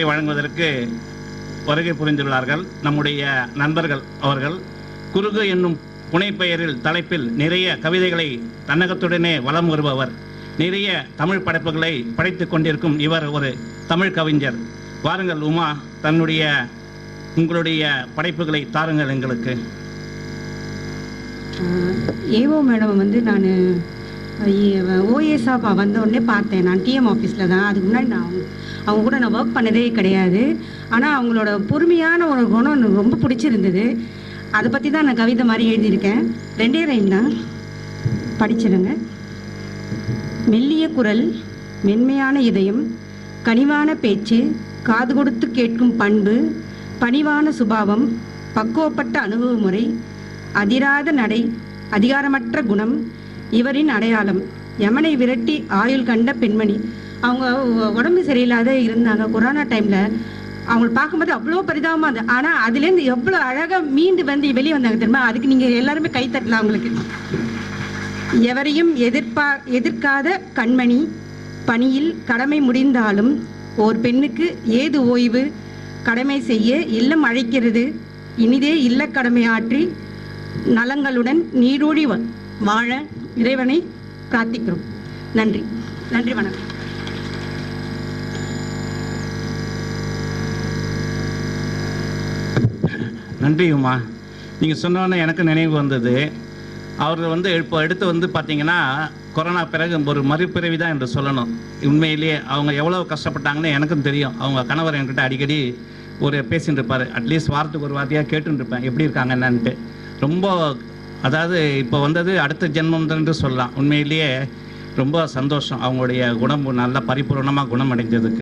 வழங்குவதற்கு வருகை புரிந்துள்ளார்கள். நம்முடைய நண்பர்கள் அவர்கள் குறுகு என்னும் புனைப்பெயரில் தலைப்பில் நிறைய கவிதைகளை தன்னகத்துடனே வலம் வருபவர். நிறைய தமிழ் படைப்புகளை படைத்துக் கொண்டிருக்கும் இவர் ஒரு தமிழ் கவிஞர். வாருங்கள் உமா தன்னுடைய உங்களுடைய படைப்புகளை தாருங்கள் எங்களுக்கு. ஏவோ மேடம் வந்து நான் ஓஎஸ்ஆ வந்த உடனே பார்த்தேன். நான் டிஎம் ஆஃபீஸில் தான். அதுக்கு முன்னாடி நான் அவங்க கூட நான் ஒர்க் பண்ணதே கிடையாது. ஆனால் அவங்களோட பொறுமையான ஒரு குணம் எனக்கு ரொம்ப பிடிச்சிருந்தது. அதை பற்றி தான் நான் கவிதை மாதிரி எழுதியிருக்கேன். ரெண்டே ரைம் தான். படிச்சிருங்க. மெல்லிய குரல் மென்மையான இதயம் கனிவான பேச்சு காது கொடுத்து கேட்கும் பண்பு பணிவான சுபாவம் பக்குவப்பட்ட அனுபவ முறை அதிராத நடை அதிகாரமற்ற குணம் இவரின் அடையாளம் யமனை விரட்டி ஆயுள் கண்ட பெண்மணி. அவங்க உடம்பு சரியில்லாத இருந்தாங்க கொரோனா டைமில் அவங்கள பார்க்கும்போது அவ்வளோ பரிதாபமாக இருந்தது. ஆனால் அதுலேருந்து எவ்வளோ அழகாக மீண்டு வந்து வெளியே வந்தாங்க தெரியுமா? அதுக்கு நீங்கள் எல்லாருமே கை தட்டலாம் அவங்களுக்கு. எவரையும் எதிர்பா எதிர்க்காத கண்மணி பணியில் கடமை முடிந்தாலும் ஓர் பெண்ணுக்கு ஏது ஓய்வு? கடமை செய்ய இல்லம் அழைக்கிறது. இனிதே இல்ல கடமை ஆற்றி நலங்களுடன் நீரூழி வாழ இறைவனை பிரார்த்திக்கிறோம். நன்றி. நன்றி வணக்கம். நன்றி நீங்கள் சொன்னோன்னே எனக்கு நினைவு வந்தது. அவர் வந்து இப்போ எடுத்து வந்து பார்த்தீங்கன்னா கொரோனா பிறகு ஒரு மறுபிறவி தான் என்று சொல்லணும். உண்மையிலேயே அவங்க எவ்வளோ கஷ்டப்பட்டாங்கன்னு எனக்கும் தெரியும். அவங்க கணவர் என்கிட்ட அடிக்கடி ஒரு பேசின்னு இருப்பார் அட்லீஸ்ட் வாரத்துக்கு ஒரு வார்த்தையாக கேட்டுன்னு இருப்பேன் எப்படி இருக்காங்க என்னன்ட்டு. ரொம்ப அதாவது இப்போ வந்தது அடுத்த ஜென்மம் என்று சொல்லலாம். உண்மையிலேயே ரொம்ப சந்தோஷம். அவங்களுடைய குணம் நல்லா பரிபூர்ணமாக குணமடைந்ததுக்கு